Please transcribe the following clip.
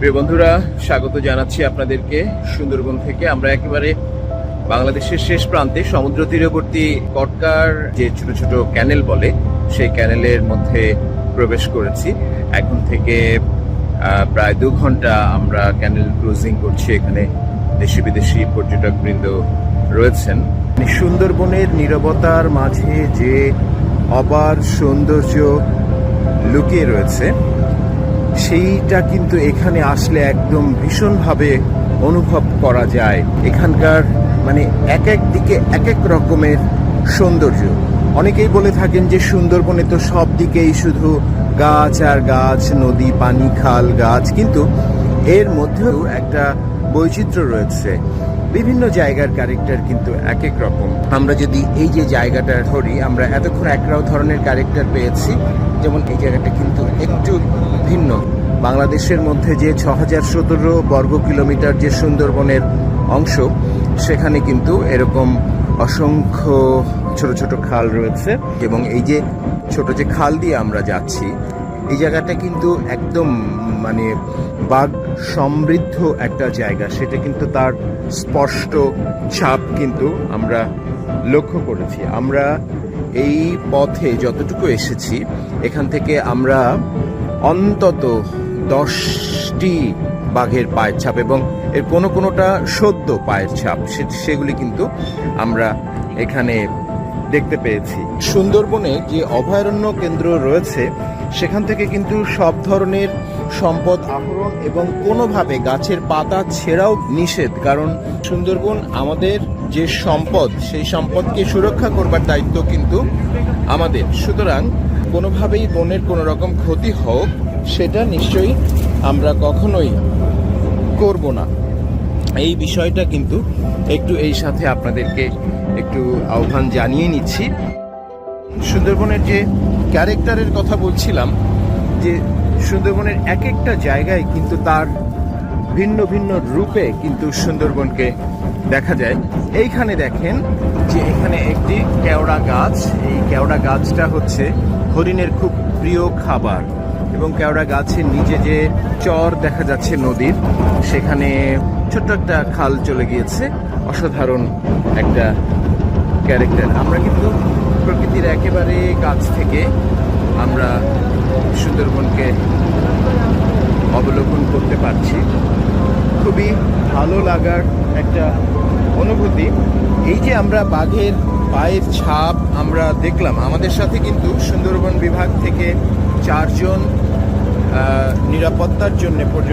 প্রিয় বন্ধুরা, স্বাগত জানাচ্ছি আপনাদেরকে সুন্দরবন থেকে। আমরা একেবারে বাংলাদেশের শেষ প্রান্তে, সমুদ্র তীরবর্তী কটকার যে ছোট ছোট ক্যানেল বলে, সেই ক্যানেলের মধ্যে প্রবেশ করেছি। এখন থেকে প্রায় দু ঘণ্টা আমরা ক্যানেল ক্রুজিং করছি। এখানে দেশি বিদেশি পর্যটক বৃন্দ রয়েছেন। সুন্দরবনের নীরবতার মাঝে যে অপার সৌন্দর্য লুকিয়ে রয়েছে সেইটা কিন্তু এখানে আসলে একদম ভীষণভাবে অনুভব করা যায়। এখানকার মানে এক এক দিকে এক এক রকমের সৌন্দর্য। অনেকেই বলে থাকেন যে সুন্দরবনে তো সব দিকেই শুধু গাছ আর গাছ, নদী, পানি, খাল, গাছ, কিন্তু এর মধ্যেও একটা বৈচিত্র্য রয়েছে। বিভিন্ন জায়গার ক্যারেক্টার কিন্তু এক এক রকম। আমরা যদি এই যে জায়গাটা ধরি, আমরা এতক্ষণ একরাও ধরনের ক্যারেক্টার পেয়েছি, যেমন এই জায়গাটা কিন্তু একটু ভিন্ন। বাংলাদেশের মধ্যে যে ছ হাজার সতেরো বর্গ কিলোমিটার যে সুন্দরবনের অংশ, সেখানে কিন্তু এরকম অসংখ্য ছোট ছোট খাল রয়েছে এবং এই যে ছোট যে খাল দিয়ে আমরা যাচ্ছি এই জায়গাটা কিন্তু একদম মানে বাঘ সমৃদ্ধ একটা জায়গা। সেটা কিন্তু তার স্পষ্ট ছাপ কিন্তু আমরা লক্ষ্য করেছি। আমরা এই পথে যতটুকু এসেছি, এখান থেকে আমরা অন্তত দশটি বাঘের পায়ের ছাপ এবং এর কোনো কোনোটা সদ্য পায়ের ছাপ সেগুলি কিন্তু আমরা এখানে দেখতে পেয়েছি। সুন্দরবনে যে অভয়ারণ্য কেন্দ্র রয়েছে, সেখান থেকে কিন্তু সব ধরনের সম্পদ আহরণ এবং কোনোভাবে গাছের পাতা ছেঁড়াও নিষেধ। কারণ সুন্দরবন আমাদের যে সম্পদ, সেই সম্পদকে সুরক্ষা করবার দায়িত্ব কিন্তু আমাদের। সুতরাং কোনোভাবেই বনের কোনো রকম ক্ষতি হোক, সেটা নিশ্চয়ই আমরা কখনোই করব না। এই বিষয়টা কিন্তু একটু এই সাথে আপনাদেরকে একটু আহ্বান জানিয়ে নিচ্ছি। সুন্দরবনের যে ক্যারেক্টারের কথা বলছিলাম, যে সুন্দরবনের এক একটা জায়গায় কিন্তু তার ভিন্ন ভিন্ন রূপে কিন্তু সুন্দরবনকে দেখা যায়। এইখানে দেখেন যে এখানে একটি কেওড়া গাছ, এই কেওড়া গাছটা হচ্ছে হরিণের খুব প্রিয় খাবার এবং কেওড়া গাছের নিচে যে চর দেখা যাচ্ছে নদীর, সেখানে ছোট্ট একটা খাল চলে গিয়েছে। অসাধারণ একটা ক্যারেক্টার। আমরা কিন্তু প্রকৃতির একেবারে কাছ থেকে আমরা সুন্দরবনকে অবলোকন করতে পারছি। খুবই ভালো লাগার একটা অনুভূতি। এই যে আমরা বাঘের পায়ের ছাপ আমরা দেখলাম, আমাদের সাথে কিন্তু সুন্দরবন বিভাগ থেকে চারজন নিরাপত্তার জন্য পর্যটক